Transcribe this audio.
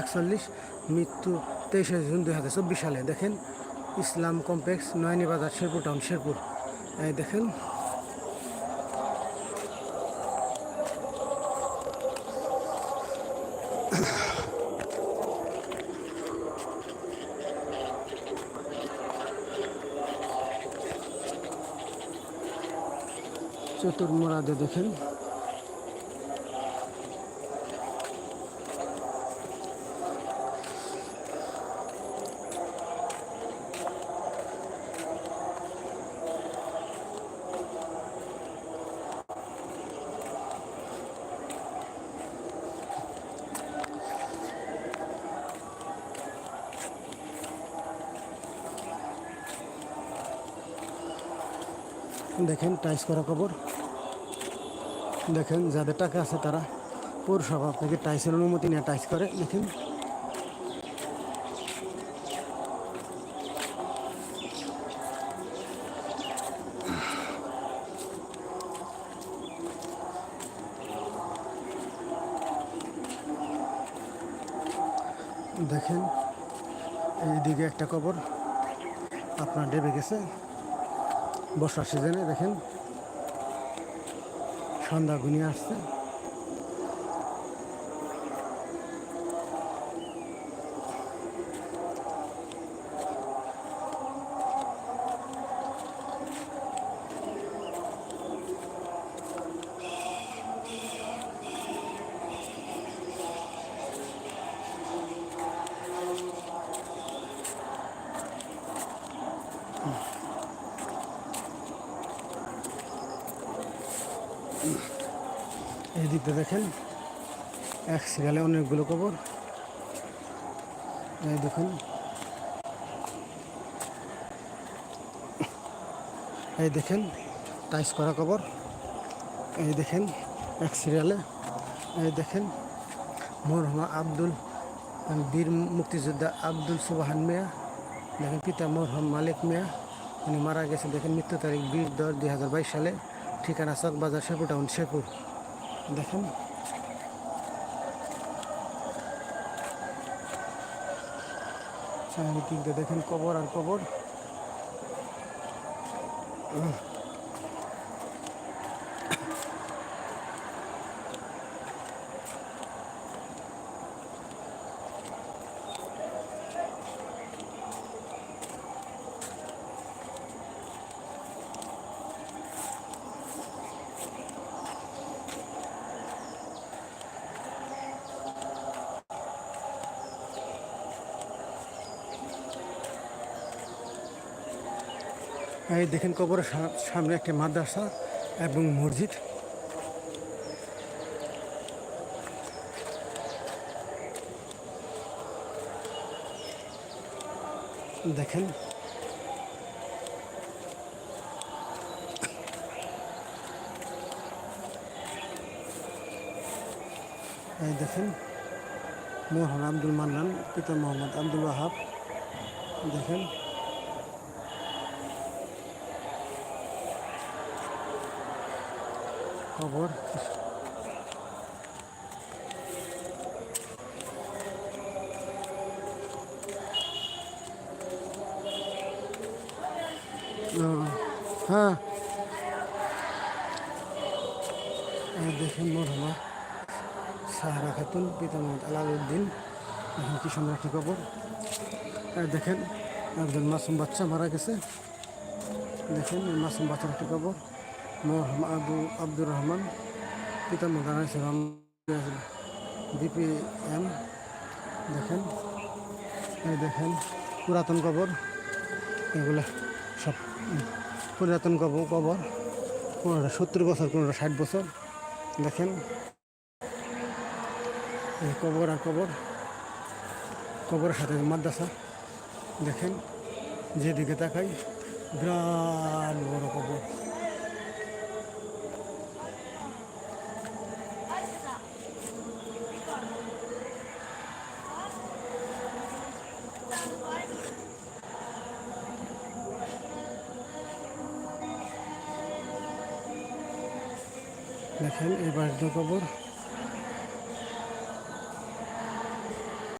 একচল্লিশ, মৃত্যু তেইশে জুন দুই হাজার চব্বিশ সালে। দেখেন, ইসলাম কমপ্লেক্স, নয়নি বাজার, শেরপুর টাউন, শেরপুর। এই দেখেন। চতুর্মুরাদে দেখেন। দেখেন টাইস করা কবর। দেখেন, যাদের টাকা আছে তারা পৌরসভা আপনাকে টাইসের অনুমতি নিয়ে টাইস করে। দেখেন। দেখেন, এইদিকে একটা কবর। আপনার ডেবে গেছে। বর্ষার সিজনে দেখেন সন্ধ্যা ঘুমিয়ে আসছে। এই দিকটা দেখেন, এক সিরিয়ালে অনেকগুলো কবর। এই দেখুন। এই দেখেন টাইস করা কবর। এই দেখেন, এক সিরিয়ালে এই দেখেন, মরহুমা আব্দুল বীর মুক্তিযোদ্ধা আব্দুল সুবাহান মিয়া। দেখেন, পিতা মরহম মালিক মিয়া। উনি মারা গেছেন, দেখেন, মৃত্যু তারিখ বিশ দশ দুই সালে। ঠিকানা চক বাজার শেপুর টাউন শেপুর দেখেন। চারিদিক দেখেন কবর আর কবর। এই দেখেন কবরের সামনে একটি মাদ্রাসা এবং মসজিদ। দেখেন। এই দেখেন, মোহন আব্দুল মান্নান, পিতা মোহাম্মদ আব্দুল ওয়াহাব। দেখেন। খবর? হ্যাঁ। দেখেন মরহমা, সাহারা খাতুন, পিতা মোহাম্মদ আলাউদ্দিন, এখন কি সুন্দর একটি খবর? দেখেন, একজন মাসুম বাচ্চা মারা গেছে। দেখেন মাসুম বাচ্চার একটি খবর। আবু আব্দুর রহমান পিতা মোদান বিপিএম দেখেন এই দেখেন পুরাতন কবর এগুলা সব পুরাতন কবর কবর কোনোটা সত্তর বছর কোনোটা ষাট বছর, দেখেন। এই কবর আর কবর। কবরের সাথে মাদ্রাসা, দেখেন। যেদিকে তাকাই, বিরাট বড় কবর। দেখেন এই বাস কবর।